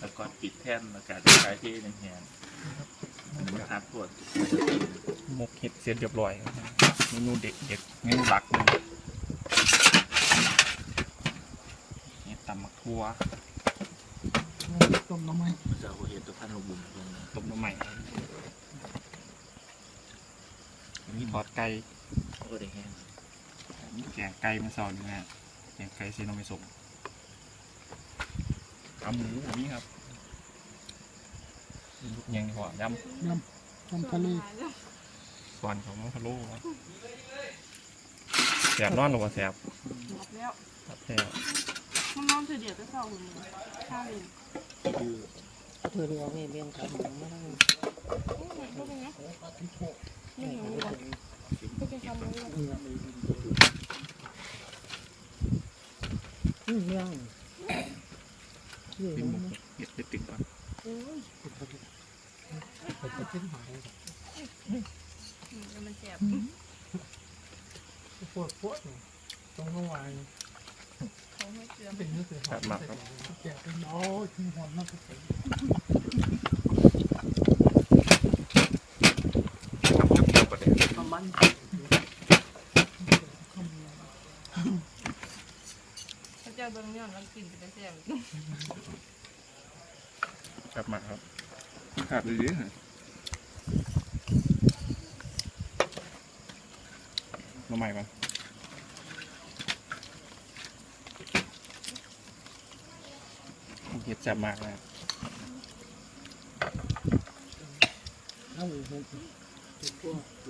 แล้วก็ปิดแท่นอากาศคลายที่แห้งๆมันทัดปวดหมกเห็ดเสร็จเรียบร้อยครับเมนูเด็กเด็กเมนูหลักเลยเห็ดตำมักทั่วต้มน้ำไหมเจ้าเห็ดตัวพันธุ์บุญตรงนี้ต้มน้ำใหม่ครับอันนี้ทอดไก่ก็ได้แห้งอันนี้แกงไก่มาสอนนะฮะแกงไก่เซโนมิโซะขาหมูอันนี้ครับยังดีกว่ายยำยำทะเลำส่วนของมังคโลครับแสบนอนหรือว่าแสบหมดแล้วครับแสบมันนอนเฉยเดียวก็เศร้าหุ่นเลยข้าวเองดื้อเธอเรียกเบี้ยงครับไม่ต้องก็เป็นไงไม่หิวก่อนก็เป็นคำนี้อืมเรื่อง ที่หมกเห็ดไปติดก่อนเป็ดจะกินหายมันแสบปวดปวดตรงเมื่อวานเขาไม่เกลือเป็นนี่คือหอมแก่เป็นน้อยที่หอมมากที่สุด เกี่ยวกับเด็ก ประมาณ เขาเจ้าเบิ้งเนี่ยแล้วกินจะได้แสบกลับมาครับขาดเลยดิมาใหม่ก่อนเห็ดแซ่บมากเลยเอาอีกคน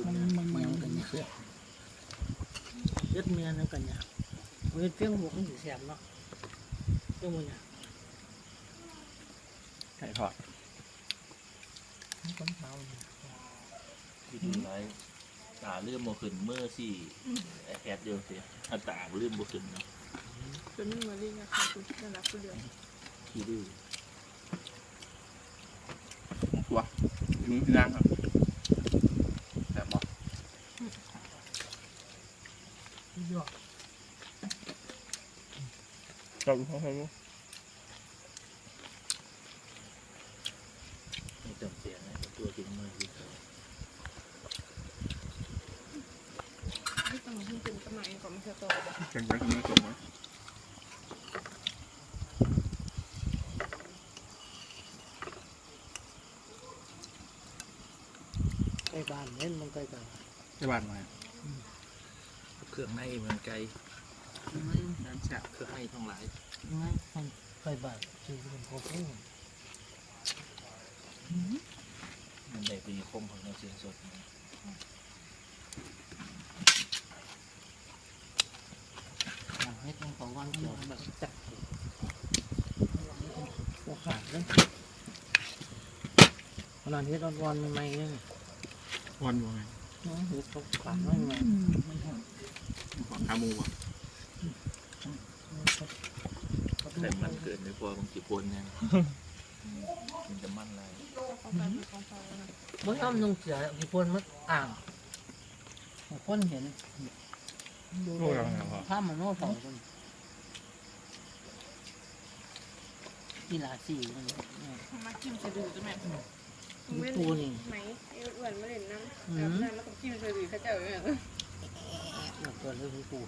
มันมันมันกันเสียเย็ดเมียนกันเนี่ยเย็ดเพียงหมวกมันสีแสบเนาะ เจ้ามือเนี่ยไก่ทอดคนเท้าที่ดูไรตาเลื่อมโมขึ้นเมื่อสี่แอดเดียวเสียตาเลื่อมโมขึ้นเนาะจนนึ่งมาลีนะคะคุณน่ารักคุณเดียวที่ดื้อตัวมึงย่างครับแซ่บบอกยอด เราดูเขาเขาดูไม่จำเสียงนะตัวจริงมือที่เขาที่ต้องขึ้นเป็นสมัยก่อนมันจะโตแบบแกงไก่ทำไมจมไว้ใกล้บ้านเล่นมันใกลกันที่บ้านมาเครื่องในมันไกล น้ำแซ่บคืองในทั้งหลายงั้นมันใกล้บ้านชื่อเป็นโคตรมันได้ปีคมของเราเสียงสดเฮ็ดของเขาวันเกี่ยวแบบจัดหัวขาดเลยเวลาเฮ็ดร้อนๆใหม่เนี่ยวันอยู่ไงน้องเฮ็ดเขาขาไม่ใหม่ทำขอขามูอะ แต่มันเกิดไม่พอบางทีปนเนี่ยมันจะมั่นอะไรเขากลายเป็นของเขาแล้วนะเมื่ออ้อมนุ่งเสือกี่คนมันอ่างคนเห็นโลกอะไรครับพ่อถ้ามันโน่สองคนกีฬาสี่คนมาจิ้มเฉยๆจะแม่มีปูนี่ไหมเอวอ้วนมาเล่นน้ำน้ำน้ำแล้วก็จิ้มเฉยๆเขาเจ้าอย่างเงี้ยเกิดเรื่องมีปู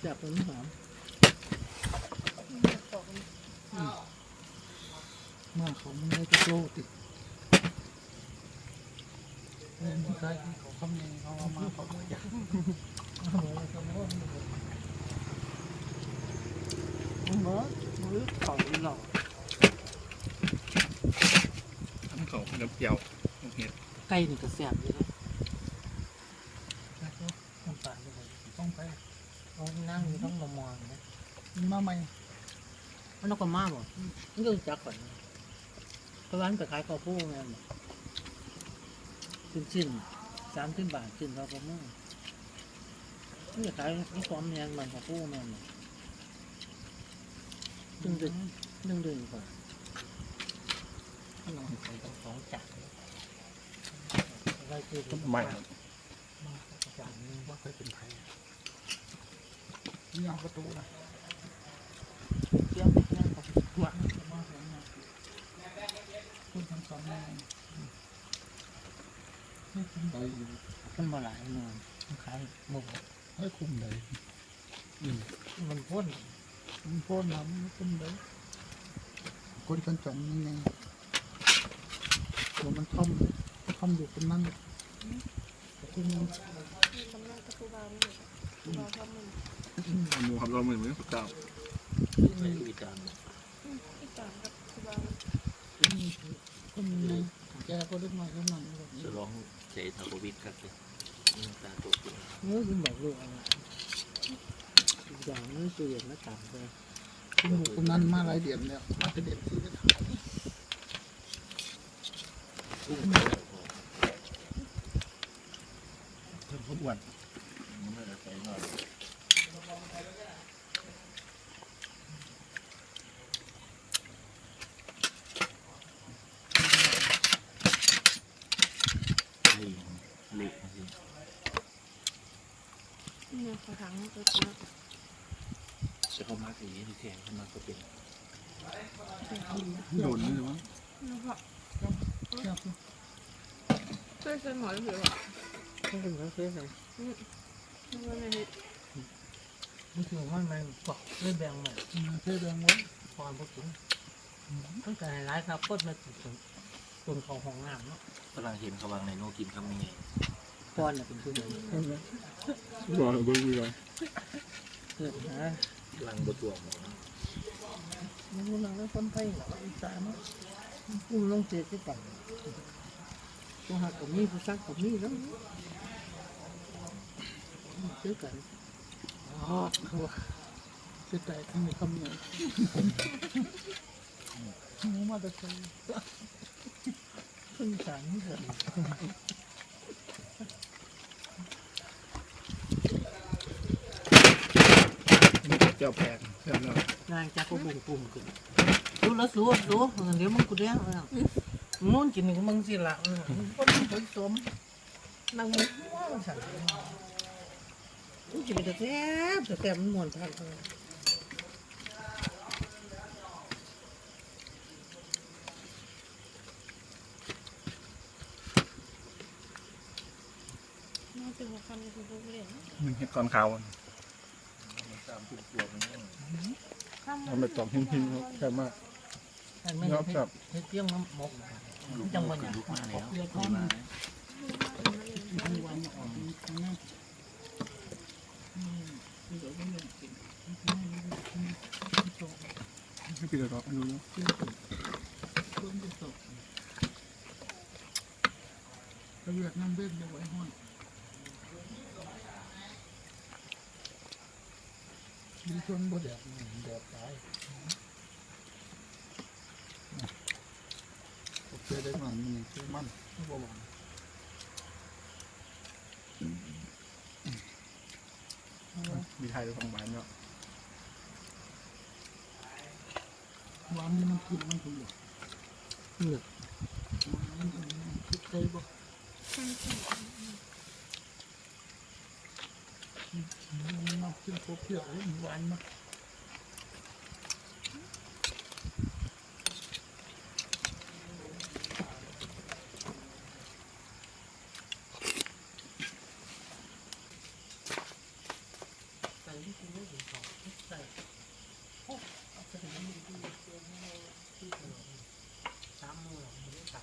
เห็ นว่าจับเป็นหอมมาเขาไม่ได้จะโลติดเล่นที่ใครเขาคำยังเขามาเขาไม่อยากเอาเลยเขาไม่ว่ามันเลยเมื่อมือเขาหล่อทั้งเขาน้ำเปรี้ยวน้ำเห็ดไก่นี่ก็แซ่บอยู่นะ แล้วก็น้ำตาลเลยต้องไป เขา นั่งอยู่ต้องมามองนะมาใหม่มันนกกระมาบ่มันก็จักก่อนเพราะว่ามันไปขายข้าวโพดแม่นชิ้นชิ้นสามสิบบาทชิ้นข้าวโพดมันจะขายนี่ความแมนมันข้าวโพดแม่นดึงดึงดึงดึงก่อนขนมใส่ต้องสองจานได้คือไม่มาอาจารย์นึงว่าเคยเป็นไทย นี่เอาประตูนะเที่ยวไปนั่งกับตัวมาสองนะคุณทั้งสองนายให้คุมใดอยู่ขึ้นมาหลายหน่วยขายหมูให้คุมใดมันพ่นมันพ่นน้ำมันคุมใดคนกันจองยังไงตัวมันท่อมท่อมอยู่ตรงนั้นคุมมันมีกำลังกระตูบาไม่เลยตูบาทำมัน หมูครับเราเหมือนเหมือนสุดเจ้าใส่วิจารณ์อีกอย่างกับตูบาคนยังไงแกก็ล็กน้อยเท่านั้นจะร้องใจทาโควิดครับเลยนี่ตาตกอยู่เนื้อคุณบอกลูกอะไรอย่างนี้คืออย่างนั้นต่างเลยคุมอยู่ตรงนั้นมาหลายเดือนแล้วมาเป็นเดือนที่แล้วกุ้งเพิ่มอ้วนไม่ได้ใส่หน่อยนี่ เละจริงเนี่ยขอถังตัวนะจะเข้ามาสีที่แข็งเข้ามาก็เป็นโดนนี่เลยวะแล้วก็แค่ช่วยเส้นหมอเหลือหรอไม่เป็นไรเพื่อนไม่ว่าไง มันคือว่ามันบอกเรื่องแบงใหม่เพื่อแบ่งไว้พรพวกถึงตั้งแต่ร้ายครับพดมาถึงตุนของห้องน้ำเนาะกำลังเห็นเขาวางในโนกินคำนี้ไงพรเนี่ยเป็นผู้หญิงรอเบิ้งดีกว่าเกิดนะลังบตัวหมอมันรู้นังแล้วคนไทยหรออีสานกูลงเสียที่ต่างตัวหักกับมีผู้ซักกับมีแล้วเจอกัน อ๋อเขาว่าจะแตกข้างในคำเหนียวหมูมาแต่ไกลขึ้นศาลนี่เถอะเจ้าแพงเจ้าเนาะนางจากกูบุ่มปุ่มขึ้นสู้แล้วสู้สู้เดี๋ยวมึงกูเลี้ยงมุ่นกินมึงสิละคนผสมนางมึงว่าสั่ง มึงกินแต่แซ่บแต่แซ่บมันหม่วนพักเลยน่าจะหัวคำในกเรื่องมันเห็ดก่อนขาวมันเนี่ยมันไปตอกหิ้งๆครับแค่มากแต่ไม่อบชอบให้เตี้ยงน้ำมกจังหวะนี้ลูกมามีวันออกข้างหน้าเดี๋ยวก็เรื่องกิน ไม่ปิดหรอกดูเนาะร่วมจะตกเลือดน้ำเบ็ดเดี๋ยวไว้ห้อยมีชนบ่แดดแดดตายโอเคได้มันมันคือมันไม่บ่หวัง มีไทยสองใบเนาะวันนี้มันกินมันถูกเหนือมันคิดใจบ่มันมากินโคเพียวเลยหวานมาก ใส่ที่คุณไม่ถึงสองใส่โอ้เอาไปทำมือที่เตี้ยงที่ถนนสามมือไม่ได้ใส่